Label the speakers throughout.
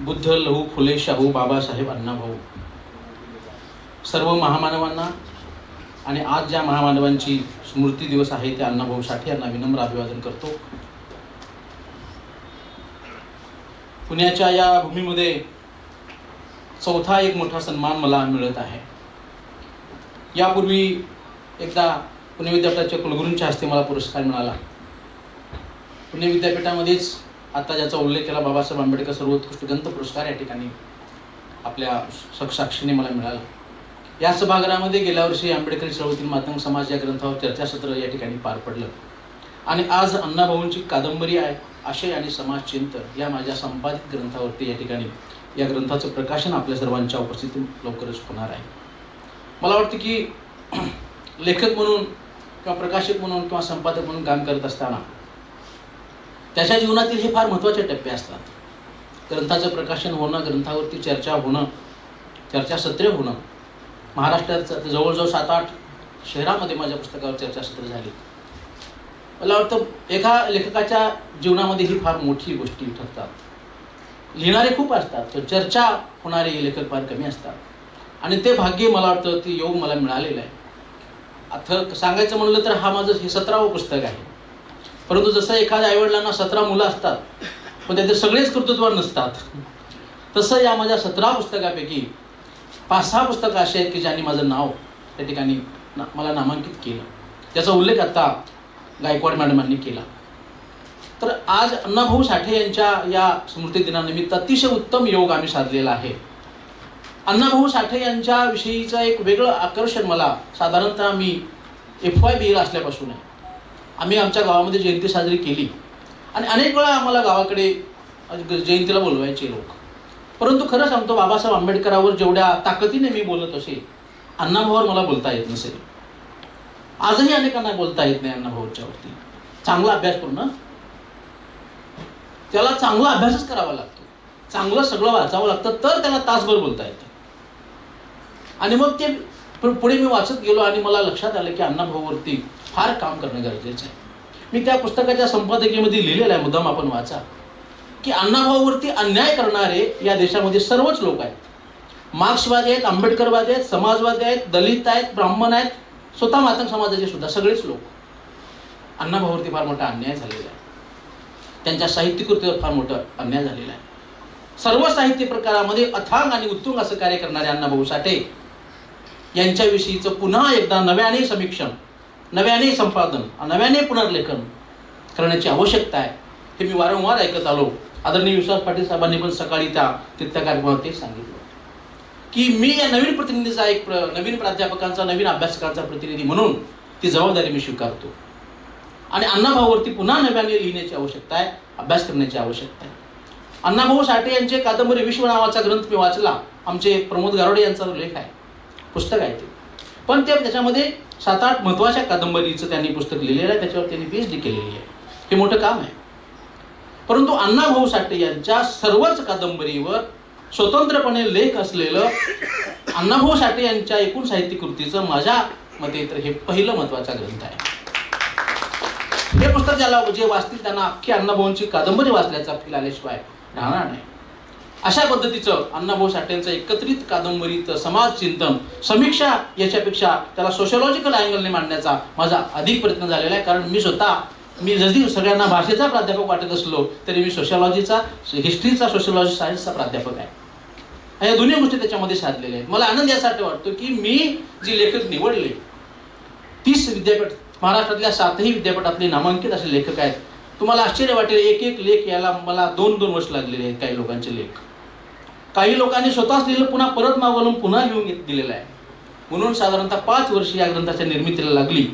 Speaker 1: बुद्ध लहू फुले शाहू बाबासाहेब अण्णाभाऊ. सर्व महामानवांना आणि आज ज्या महामानवांची स्मृती दिवस आहे त्या अण्णाभाऊ साठे यांना विनम्र अभिवादन करतो. पुण्याच्या या भूमीमध्ये चौथा एक मोठा सन्मान मला मिळत आहे. यापूर्वी एकदा पुणे विद्यापीठाच्या कुलगुरूंच्या हस्ते मला पुरस्कार मिळाला. पुणे विद्यापीठामध्येच आता ज्याचा उल्लेख केला बाबासाहेब आंबेडकर सर्वोत्कृष्ट ग्रंथ पुरस्कार या ठिकाणी आपल्या साक्षीने मला मिळाला. या सभागृहामध्ये गेल्या वर्षी आंबेडकरी चळवळीतील मातंग समाज या ग्रंथावर चर्चासत्र या ठिकाणी पार पडलं. आणि आज अण्णाभाऊंची कादंबरी आहे आशय आणि समाज चिंतन या माझ्या संपादित ग्रंथावरती या ठिकाणी या ग्रंथाचं प्रकाशन आपल्या सर्वांच्या उपस्थितीत लवकरच होणार आहे. मला वाटतं की लेखक म्हणून किंवा प्रकाशक म्हणून किंवा संपादक म्हणून काम करत असताना त्याच्या जीवनातील हे फार महत्त्वाचे टप्पे असतात. ग्रंथाचं प्रकाशन होणं ग्रंथावरती चर्चा होणं चर्चासत्रे होणं. महाराष्ट्राचं जवळजवळ सात आठ शहरामध्ये माझ्या पुस्तकावर चर्चासत्र झाली. मला वाटतं एका लेखकाच्या जीवनामध्ये ही फार मोठी गोष्टी ठरतात. लिहिणारे खूप असतात तर चर्चा होणारे लेखक फार कमी असतात. आणि ते भाग्य मला वाटतं ते योग मला मिळालेलं आहे. आता सांगायचं म्हणलं तर हा माझं हे सतरावं पुस्तक आहे. परंतु जसं एखाद्या आईवडिलांना सतरा मुलं असतात पण त्याचे सगळेच कर्तृत्व नसतात. तसं या माझ्या सतरा पुस्तकापैकी पाच सहा पुस्तकं अशी आहेत की ज्यांनी माझं नाव त्या ठिकाणी ना मला नामांकित केलं. त्याचा उल्लेख आता गायकवाड मॅडमांनी केला. तर आज अण्णाभाऊ साठे यांच्या या स्मृती दिनानिमित्त अतिशय उत्तम योग आम्ही साधलेला आहे. अण्णाभाऊ साठे यांच्याविषयीचं एक वेगळं आकर्षण मला साधारणतः मी एफ वाय बी असल्यापासून आहे. आम्ही आमच्या गावामध्ये जयंती साजरी केली. आणि अनेक वेळा आम्हाला गावाकडे जयंतीला बोलवायचे लोक. परंतु खरं सांगतो बाबासाहेब आंबेडकरावर जेवढ्या ताकदीने मी बोलत असे अण्णाभाऊवर मला बोलता येत नसेल आजही अनेकांना बोलता येत नाही अण्णाभाऊच्या वरती. चांगला अभ्यास करून त्याला चांगला अभ्यासच करावा लागतो. चांगलं सगळं वाचावं लागतं तर त्याला तासभर बोलता येतं. आणि मग ते पुढे मी वाचत गेलो आणि मला लक्षात आलं की अण्णाभाऊवरती फार काम करणं गरजेचं आहे. मी त्या पुस्तकाच्या संपादकीमध्ये लिहिलेलं आहे मुद्दाम आपण वाचा की अण्णाभाऊवरती अन्याय करणारे या देशामध्ये सर्वच लोक आहेत. मार्क्सवादी आहेत आंबेडकरवादी आहेत समाजवादी आहेत दलित आहेत ब्राह्मण आहेत स्वतः मातंग समाजाचे सुद्धा सगळेच लोक. अण्णाभाऊवरती फार मोठा अन्याय झालेला आहे. त्यांच्या साहित्यकृतीवर फार मोठा अन्याय झालेला आहे. सर्व साहित्य प्रकारामध्ये अथांग आणि उत्तुंग असं कार्य करणारे अण्णाभाऊ साठे यांच्याविषयीचं पुन्हा एकदा नव्याने समीक्षण नव्याने संपादन नव्याने पुनर्लेखन करण्याची आवश्यकता आहे. हे मी वारंवार ऐकत आलो. आदरणीय विश्वास पाटील साहेबांनी पण सकाळी त्या तिथल्या कार्यक्रमात ते सांगितलं. की मी या नवीन प्रतिनिधीचा एक प्र नवीन प्राध्यापकांचा नवीन अभ्यासकांचा प्रतिनिधी म्हणून ती जबाबदारी मी स्वीकारतो. आणि अण्णाभाऊवरती पुन्हा नव्याने लिहिण्याची आवश्यकता आहे अभ्यास करण्याची आवश्यकता आहे. अण्णाभाऊ साठे यांचे कादंबरी विश्व नावाचा ग्रंथ मी वाचला. आमचे प्रमोद गारोडे यांचा लेख आहे. पुस्तक आहे ते. पण ते त्याच्यामध्ये सात आठ महत्त्वाच्या कादंबरीचं त्यांनी पुस्तक लिहिलेलं आहे त्याच्यावर त्यांनी पी एच डी केलेली आहे. हे मोठं काम आहे. परंतु अण्णाभाऊ साठे यांच्या सर्वच कादंबरीवर स्वतंत्रपणे लेख असलेलं अण्णाभाऊ साठे यांच्या एकूण साहित्य कृतीचं माझ्या मते तर हे पहिलं महत्त्वाचा ग्रंथ आहे. हे पुस्तक ज्याला जे वाचतील त्यांना अख्खी अण्णाभाऊंची कादंबरी वाचल्याचा फील आल्याशिवाय राहणार नाही. अशा पद्धतीचं अण्णाभाऊ साठेंचं एकत्रित कादंबरीत समाज चिंतन समीक्षा याच्यापेक्षा त्याला सोशलॉजिकल अँगलने मांडण्याचा माझा अधिक प्रयत्न झालेला आहे. कारण मी स्वतः मी जरी सगळ्यांना भाषेचा प्राध्यापक वाटत असलो तरी मी सोशलॉजीचा हिस्ट्रीचा सोशलॉजी सायन्सचा प्राध्यापक आहे. या दोन्ही गोष्टी त्याच्यामध्ये साधलेल्या आहेत. मला आनंद यासाठी वाटतो की मी जी लेखक निवडले तीस विद्यापीठ महाराष्ट्रातल्या सातही विद्यापीठातले नामांकित असे लेखक आहेत. तुम्हाला आश्चर्य वाटेल एक एक लेख यायला मला दोन दोन वर्ष लागलेले आहेत काही लोकांचे लेख. काही लोकांनी स्वतःच लिहिलं पुन्हा परत मागवलून पुन्हा लिहून दिलेलं आहे. म्हणून साधारणतः पाच वर्ष या ग्रंथाच्या निर्मितीला लागली.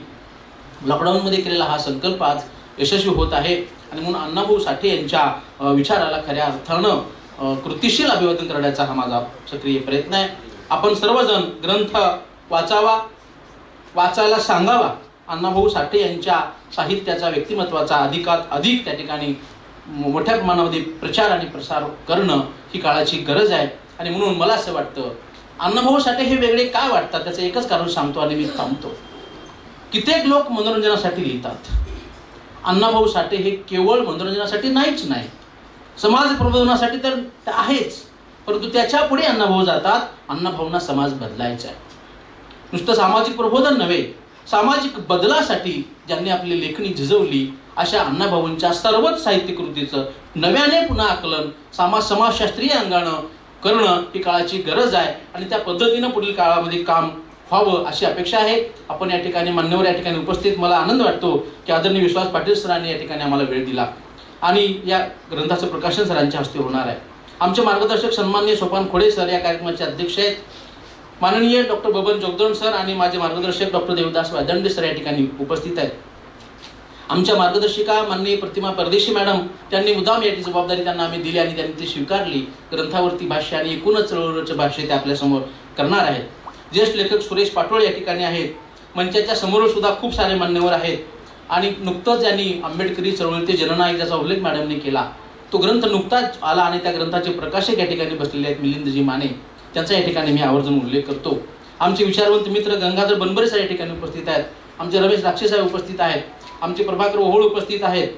Speaker 1: लॉकडाऊनमध्ये केलेला हा संकल्प आज यशस्वी होत आहे. आणि म्हणून अण्णाभाऊ साठे यांच्या विचाराला खऱ्या अर्थानं कृतिशील अभिवादन करण्याचा हा माझा सक्रिय प्रयत्न आहे. आपण सर्वजण ग्रंथ वाचावा वाचायला सांगावा. अण्णाभाऊ साठे यांच्या साहित्याचा व्यक्तिमत्वाचा अधिकात अधिक त्या ठिकाणी मोठ्या प्रमाणामध्ये प्रचार आणि प्रसार करणं ही काळाची गरज आहे. आणि म्हणून मला असं वाटतं अण्णाभाऊ साठे हे वेगळे काय वाटतात? त्याचं एकच कारण सांगतो आणि मी थांबतो. कित्येक लोक मनोरंजनासाठी लिहितात. अण्णाभाऊ साठे हे केवळ मनोरंजनासाठी नाहीच नाही. समाज प्रबोधनासाठी तर आहेच. परंतु त्याच्या पुढे अण्णाभाऊ जातात. अण्णाभाऊंना समाज बदलायचा आहे. नुसतं सामाजिक प्रबोधन नव्हे सामाजिक बदलासाठी ज्यांनी आपली लेखणी झिजवली अशा अण्णाभाऊंच्या सर्वच साहित्य कृतीचं नव्याने पुन्हा आकलन समाज समाजशास्त्रीय अंगानं करणं ही काळाची गरज आहे आणि त्या पद्धतीनं पुढील काळामध्ये काम व्हावं अशी अपेक्षा आहे. आपण या ठिकाणी मान्यवर या ठिकाणी उपस्थित. मला आनंद वाटतो की आदरणीय विश्वास पाटील सरांनी या ठिकाणी आम्हाला वेळ दिला आणि या ग्रंथाचं प्रकाशन सरांच्या हस्ते होणार आहे. आमचे मार्गदर्शक सन्माननीय सोपान खोडे सर या कार्यक्रमाचे अध्यक्ष आहेत. माननीय डॉक्टर बबन जोगदंड सर आणि माझे मार्गदर्शक डॉक्टर देवदास वादंडे सर या ठिकाणी उपस्थित आहेत. आमच्या मार्गदर्शिका माननीय प्रतिमा परदेशी मॅडम त्यांनी मुदाम याची जबाबदारी त्यांना आम्ही दिली आणि त्यांनी ती स्वीकारली. ग्रंथावरती भाष्य आणि एकूणच चळवळीचे भाष्य ते आपल्यासमोर करणार आहेत. ज्येष्ठ लेखक सुरेश पाटोळे या ठिकाणी आहेत. मंचाच्या समोर सुद्धा खूप सारे मान्यवर आहेत. आणि नुकतंच यांनी आंबेडकरी चळवळीचे जननायक ज्याचा उल्लेख मॅडमने केला. तो ग्रंथ नुकताच आला आणि त्या ग्रंथाचे प्रकाशक या ठिकाणी बसलेले आहेत मिलिंदजी माने. त्याचा या ठिकाणी मी आवर्जून उल्लेख करतो. आमचे विचारवंत मित्र गंगाधर बनबरे या ठिकाणी उपस्थित आहेत. आमचे रमेश राक्षे साहेब उपस्थित आहेत. आमचे प्रभाकर ओहोळ उपस्थित आहेत.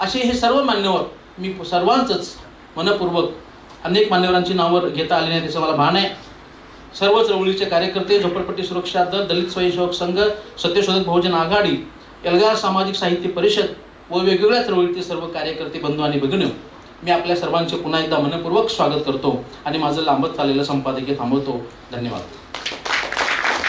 Speaker 1: असे हे सर्व मान्यवर मी सर्वांचंच मनपूर्वक अनेक मान्यवरांची नावं घेता आली नाही त्याचं मला भान आहे. सर्व चळवळीचे कार्यकर्ते झोपडपट्टी सुरक्षा दल दलित स्वयंसेवक संघ सत्यशोधक बहुजन आघाडी एल्गार सामाजिक साहित्य परिषद व वेगवेगळ्या चळवळीतील सर्व कार्यकर्ते बंधू आणि भगिनी. मी आपल्या सर्वांचे पुन्हा एकदा मनपूर्वक स्वागत करतो आणि माझं लांबत चाललेलं संपादकीय थांबवतो. धन्यवाद.